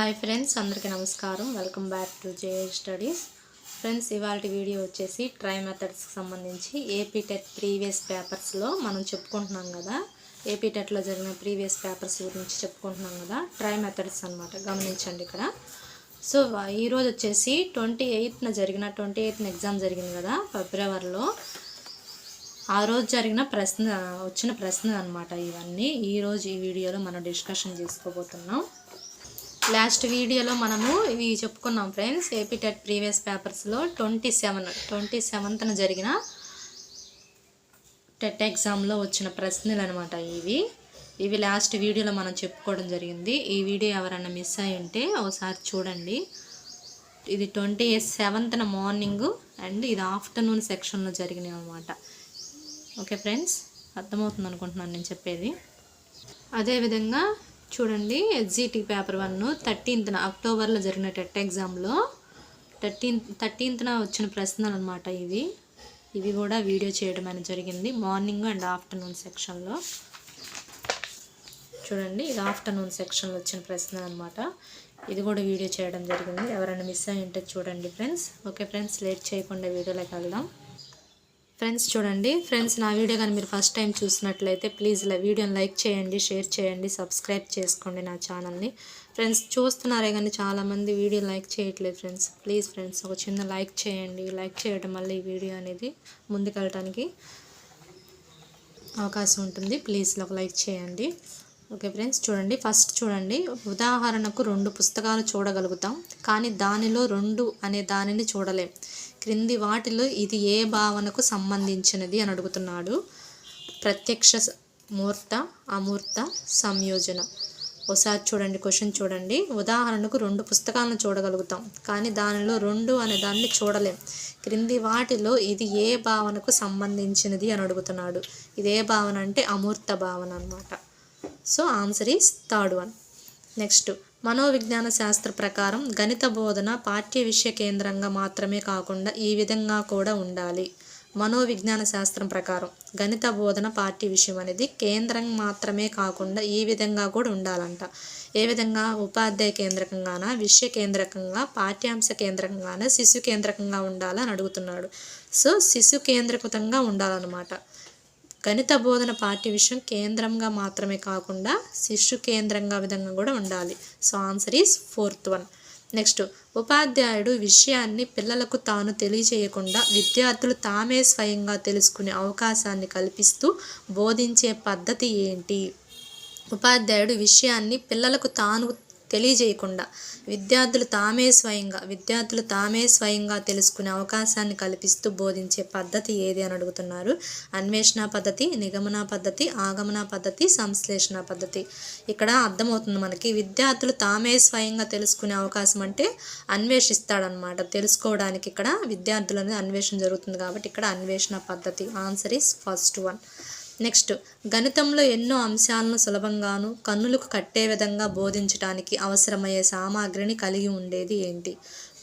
Hi friends అందరికీ నమస్కారం. Welcome back to J studies. Friends ఇవాళ వీడియో వచ్చేసి ట్రై మెథడ్స్కి సంబంధించి ఏపీ టెట్ ప్రీవియస్ పేపర్స్లో మనం చెప్పుకుంటున్నాం కదా. ఏపీ టెట్లో జరిగిన ప్రీవియస్ పేపర్స్ గురించి చెప్పుకుంటున్నాం కదా. ట్రై మెథడ్స్ అనమాట గమనించండి ఇక్కడ. సో ఈరోజు వచ్చేసి ట్వంటీ ఎయిత్న జరిగిన ట్వంటీ ఎయిత్న ఎగ్జామ్ జరిగింది కదా ఫిబ్రవరిలో. ఆ రోజు జరిగిన ప్రశ్న వచ్చిన ప్రశ్న అనమాట ఇవన్నీ. ఈరోజు ఈ వీడియోలో మనం డిస్కషన్ చేసుకోబోతున్నాం. లాస్ట్ వీడియోలో మనము ఇవి చెప్పుకున్నాం ఫ్రెండ్స్ ఏపీ టెట్ ప్రీవియస్ పేపర్స్లో ట్వంటీ సెవెన్ ట్వంటీ సెవెంత్న జరిగిన టెట్ ఎగ్జామ్లో వచ్చిన ప్రశ్నలు అనమాట ఇవి. ఇవి లాస్ట్ వీడియోలో మనం చెప్పుకోవడం జరిగింది. ఈ వీడియో ఎవరైనా మిస్ అయి ఉంటే ఒకసారి చూడండి. ఇది ట్వంటీ సెవెంత్న మార్నింగ్ అండ్ ఇది ఆఫ్టర్నూన్ సెక్షన్లో జరిగినాయి అనమాట ఓకే ఫ్రెండ్స్ అర్థమవుతుంది అనుకుంటున్నాను నేను చెప్పేది. అదేవిధంగా చూడండి ఎస్జిటి పేపర్ వన్ థర్టీన్త్న అక్టోబర్లో జరిగిన టెట్ ఎగ్జామ్లో థర్టీన్త్ థర్టీన్త్న వచ్చిన ప్రశ్నలు అనమాట ఇవి. ఇవి కూడా వీడియో చేయడం అనేది జరిగింది. మార్నింగ్ అండ్ ఆఫ్టర్నూన్ సెక్షన్లో చూడండి ఇది ఆఫ్టర్నూన్ సెక్షన్లో వచ్చిన ప్రశ్న అనమాట ఇది కూడా వీడియో చేయడం జరిగింది. ఎవరైనా మిస్ అయ్యి ఉంటే చూడండి ఫ్రెండ్స్ ఓకే ఫ్రెండ్స్ లేట్ చేయకుండా వీడియోలోకి వెళ్దాం. ఫ్రెండ్స్ చూడండి. ఫ్రెండ్స్ నా వీడియో కానీ మీరు ఫస్ట్ టైం చూసినట్లయితే ప్లీజ్ వీడియోని లైక్ చేయండి షేర్ చేయండి సబ్స్క్రైబ్ చేసుకోండి నా ఛానల్ని. ఫ్రెండ్స్ చూస్తున్నారే కానీ చాలామంది వీడియో లైక్ చేయట్లేదు ఫ్రెండ్స్. ప్లీజ్ ఫ్రెండ్స్ ఒక చిన్న లైక్ చేయండి. లైక్ చేయడం వల్ల ఈ వీడియో అనేది ముందుకెళ్ళటానికి అవకాశం ఉంటుంది. ప్లీజ్ ఒక లైక్ చేయండి. ఓకే ఫ్రెండ్స్ చూడండి. ఫస్ట్ చూడండి. ఉదాహరణకు రెండు పుస్తకాలు చూడగలుగుతాం. కానీ దానిలో రెండు అనే దానిని చూడలేం. క్రింది వాటిలో ఇది ఏ భావనకు సంబంధించినది అని అడుగుతున్నాడు. ప్రత్యక్ష మూర్త అమూర్త సంయోజన. ఒకసారి చూడండి క్వశ్చన్ చూడండి. ఉదాహరణకు రెండు పుస్తకాలను చూడగలుగుతాం కానీ దానిలో రెండు అనే దాన్ని చూడలేం. క్రింది వాటిలో ఇది ఏ భావనకు సంబంధించినది అని అడుగుతున్నాడు. ఇది ఏ భావన అంటే అమూర్త భావన అన్నమాట. So answer is third one. Next. మనోవిజ్ఞాన శాస్త్ర ప్రకారం గణిత బోధన పాఠ్య విషయ కేంద్రంగా మాత్రమే కాకుండా ఈ విధంగా కూడా ఉండాలి. మనోవిజ్ఞాన శాస్త్రం ప్రకారం గణిత బోధన పాఠ్య విషయం అనేది కేంద్రం మాత్రమే కాకుండా ఈ విధంగా కూడా ఉండాలంట. ఏ విధంగా? ఉపాధ్యాయ కేంద్రకంగాన? విషయ కేంద్రకంగా? పాఠ్యాంశ కేంద్రకంగాన? శిశు కేంద్రకంగా ఉండాలని అడుగుతున్నాడు. సో శిశు కేంద్రకృతంగా ఉండాలన్నమాట. గణిత బోధన పాఠ్య విషయం కేంద్రంగా మాత్రమే కాకుండా శిశు కేంద్రంగా విధంగా కూడా ఉండాలి. So answer is fourth one. Next ఉపాధ్యాయుడు విషయాన్ని పిల్లలకు తాను తెలియచేయకుండా విద్యార్థులు తామే స్వయంగా తెలుసుకునే అవకాశాన్ని కల్పిస్తూ బోధించే పద్ధతి ఏంటి? ఉపాధ్యాయుడు విషయాన్ని పిల్లలకు తాను తెలియజేయకుండా విద్యార్థులు తామే స్వయంగా విద్యార్థులు తామే స్వయంగా తెలుసుకునే అవకాశాన్ని కల్పిస్తూ బోధించే పద్ధతి ఏది అని అడుగుతున్నారు? అన్వేషణ పద్ధతి నిగమన పద్ధతి ఆగమన పద్ధతి సంశ్లేషణ పద్ధతి. ఇక్కడ అర్థమవుతుంది మనకి విద్యార్థులు తామే స్వయంగా తెలుసుకునే అవకాశం అంటే అన్వేషిస్తాడనమాట తెలుసుకోవడానికి ఇక్కడ విద్యార్థులు అనేది అన్వేషణ జరుగుతుంది కాబట్టి ఇక్కడ అన్వేషణ పద్ధతి. Answer is first one next గణితంలో ఎన్నో అంశాలను సులభంగాను కన్నులకు కట్టే విధంగా బోధించడానికి అవసరమయ్యే సామాగ్రిని కలిగి ఉండేది ఏంటి?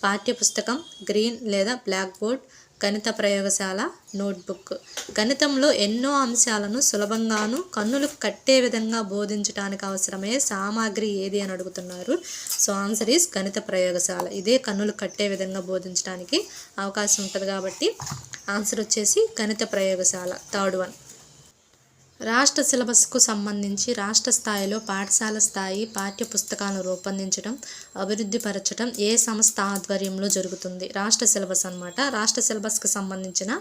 పాఠ్యపుస్తకం గ్రీన్ లేదా బ్లాక్ బోర్డ్ గణిత ప్రయోగశాల నోట్బుక్. గణితంలో ఎన్నో అంశాలను సులభంగాను కన్నులకు కట్టే విధంగా బోధించడానికి అవసరమయ్యే సామాగ్రి ఏది అని అడుగుతున్నారు? సో ఆన్సర్ ఈస్ గణిత ప్రయోగశాల. ఇదే కన్నులు కట్టే విధంగా బోధించడానికి అవకాశం ఉంటుంది కాబట్టి ఆన్సర్ వచ్చేసి గణిత ప్రయోగశాల. Third one. రాష్ట్ర సిలబస్కు సంబంధించి రాష్ట్ర స్థాయిలో పాఠశాల స్థాయి పాఠ్య పుస్తకాలను రూపొందించడం అభివృద్ధిపరచడం ఏ సంస్థ ఆధ్వర్యంలో జరుగుతుంది? రాష్ట్ర సిలబస్ అన్నమాట. రాష్ట్ర సిలబస్కు సంబంధించిన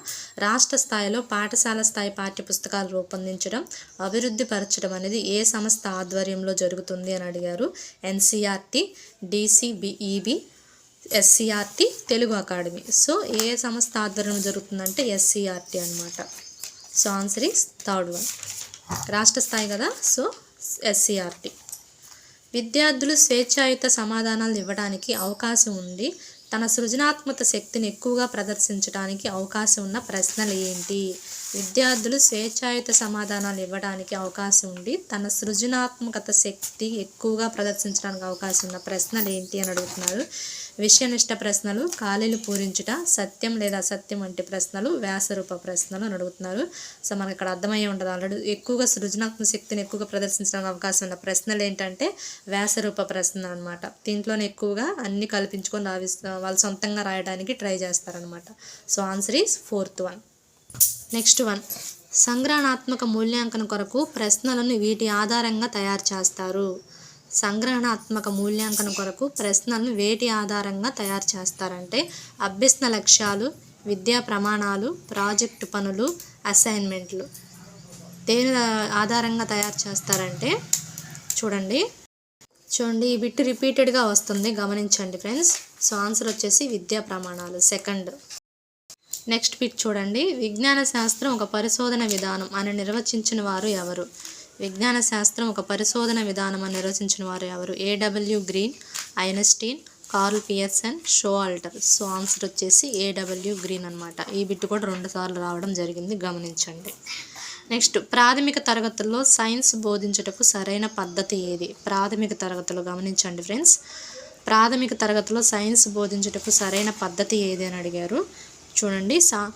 రాష్ట్ర స్థాయిలో పాఠశాల స్థాయి పాఠ్య పుస్తకాలు రూపొందించడం అభివృద్ధి పరచడం అనేది ఏ సంస్థ ఆధ్వర్యంలో జరుగుతుంది అని అడిగారు NCERT డీసీబీఈబి SCERT Telugu academy. So ఏ సంస్థ ఆధ్వర్యంలో జరుగుతుందంటే ఎస్సీఆర్టీ అనమాట so answer is third one రాష్ట్ర స్థాయి కదా? సో ఎస్సీఆర్టీ విద్యార్థులు స్వేచ్ఛాయుత సమాధానాలు ఇవ్వడానికి అవకాశం ఉండి తన సృజనాత్మక శక్తిని ఎక్కువగా ప్రదర్శించడానికి అవకాశం ఉన్న ప్రశ్నలు ఏంటి? విద్యార్థులు స్వేచ్ఛాయుత సమాధానాలు ఇవ్వడానికి అవకాశం ఉండి తన సృజనాత్మకత శక్తి ఎక్కువగా ప్రదర్శించడానికి అవకాశం ఉన్న ప్రశ్నలు ఏంటి అని అడుగుతున్నారు. విషయనిష్ట ప్రశ్నలు ఖాళీలు పూరించుట సత్యం లేదా అసత్యం వంటి ప్రశ్నలు వ్యాసరూప ప్రశ్నలు అని అడుగుతున్నారు. సో మనకి ఇక్కడ అర్థమయ్యే ఉంటుంది ఆల్రెడీ ఎక్కువగా సృజనాత్మక శక్తిని ఎక్కువగా ప్రదర్శించడానికి అవకాశం ఉన్న ప్రశ్నలు ఏంటంటే వ్యాసరూప ప్రశ్నలు అనమాట దీంట్లోనే ఎక్కువగా అన్ని కల్పించుకొని రావి వాళ్ళు సొంతంగా రాయడానికి ట్రై చేస్తారనమాట so answer is fourth one. Next one. సంగ్రహణాత్మక మూల్యాంకనం కొరకు ప్రశ్నలను వీటి ఆధారంగా తయారు చేస్తారు. సంగ్రహణాత్మక మూల్యాంకనం కొరకు ప్రశ్నలను వేటి ఆధారంగా తయారు చేస్తారంటే అభ్యసన లక్ష్యాలు విద్యా ప్రమాణాలు ప్రాజెక్టు పనులు అసైన్మెంట్లు. దేని ఆధారంగా తయారు చేస్తారంటే చూడండి. చూడండి ఈ బిట్ రిపీటెడ్గా వస్తుంది. గమనించండి ఫ్రెండ్స్. సో ఆన్సర్ వచ్చేసి విద్యా ప్రమాణాలు సెకండ్. నెక్స్ట్ బిట్ చూడండి. విజ్ఞాన శాస్త్రం ఒక పరిశోధన విధానం అని నిర్వచించిన వారు ఎవరు? విజ్ఞాన శాస్త్రం ఒక పరిశోధన విధానం అని నిర్వచించిన వారు ఎవరు? A W green Einstein Karl Pearson show alter so answer వచ్చేసి ఏడబ్ల్యూ గ్రీన్ అనమాట ఈ బిట్ కూడా రెండు సార్లు రావడం జరిగింది. గమనించండి. నెక్స్ట్ ప్రాథమిక తరగతుల్లో సైన్స్ బోధించుటకు సరైన పద్ధతి ఏది? ప్రాథమిక తరగతులు గమనించండి ఫ్రెండ్స్. ప్రాథమిక తరగతిలో సైన్స్ బోధించుటకు సరైన పద్ధతి ఏది అని అడిగారు? చూడండి సా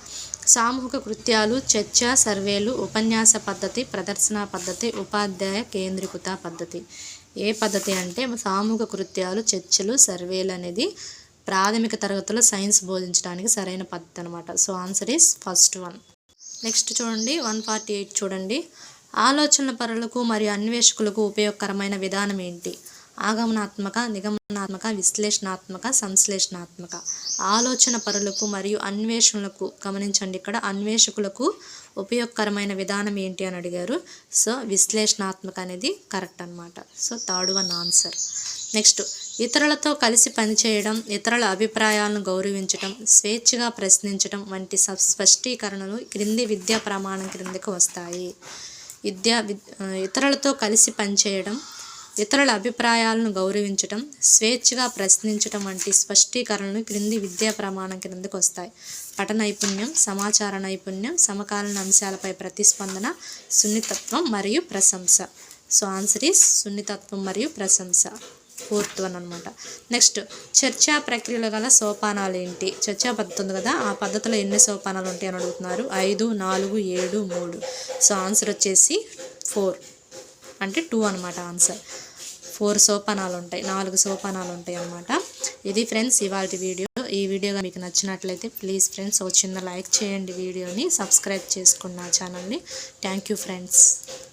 సామూహిక కృత్యాలు చర్చ సర్వేలు ఉపన్యాస పద్ధతి ప్రదర్శన పద్ధతి ఉపాధ్యాయ కేంద్రీకృత పద్ధతి. ఏ పద్ధతి అంటే సామూహిక కృత్యాలు చర్చలు సర్వేలు అనేది ప్రాథమిక తరగతిలో సైన్స్ బోధించడానికి సరైన పద్ధతి అనమాట so answer is first one. Next చూడండి వన్ ఫార్టీ ఎయిట్ చూడండి. ఆలోచనల పరులకు మరియు అన్వేషకులకు ఉపయోగకరమైన విధానం ఏంటి? ఆగమనాత్మక నిగమనాత్మక విశ్లేషణాత్మక సంశ్లేషణాత్మక. ఆలోచన పరులకు మరియు అన్వేషణలకు గమనించండి. ఇక్కడ అన్వేషకులకు ఉపయోగకరమైన విధానం ఏంటి అని అడిగారు. సో విశ్లేషణాత్మక అనేది కరెక్ట్ అనమాట so third one answer. Next ఇతరులతో కలిసి పనిచేయడం ఇతరుల అభిప్రాయాలను గౌరవించడం స్వేచ్ఛగా ప్రశ్నించడం వంటి స్పష్టీకరణలు క్రింది విద్యా ప్రమాణం క్రిందకు వస్తాయి. విద్యా ఇతరులతో కలిసి పనిచేయడం ఇతరుల అభిప్రాయాలను గౌరవించటం స్వేచ్ఛగా ప్రశ్నించటం వంటి స్పష్టీకరణలు క్రింది విద్యా ప్రమాణం క్రిందకు వస్తాయి. పట నైపుణ్యం సమాచార నైపుణ్యం సమకాలీన అంశాలపై ప్రతిస్పందన సున్నితత్వం మరియు ప్రశంస. సో ఆన్సర్ ఈస్ సున్నితత్వం మరియు ప్రశంస. ఫోర్త్ వన్ అనమాట నెక్స్ట్ చర్చా ప్రక్రియలో గల సోపానాలు ఏంటి? చర్చా పద్ధతి ఉంది కదా ఆ పద్ధతిలో ఎన్ని సోపానాలు ఉంటాయని అని అడుగుతున్నారు? ఐదు నాలుగు ఏడు మూడు. సో ఆన్సర్ వచ్చేసి ఫోర్. అంటే టూ అనమాట ఆన్సర్ ఫోర్ సోపానాలు ఉంటాయి నాలుగు సోపానాలు ఉంటాయి అన్నమాట ఇది ఫ్రెండ్స్ ఇవాళ వీడియో ఈ వీడియోగా మీకు నచ్చినట్లయితే ప్లీజ్ ఫ్రెండ్స్ ఒక చిన్న లైక్ చేయండి వీడియోని. సబ్స్క్రైబ్ చేసుకున్న ఛానల్ని థ్యాంక్ యూ ఫ్రెండ్స్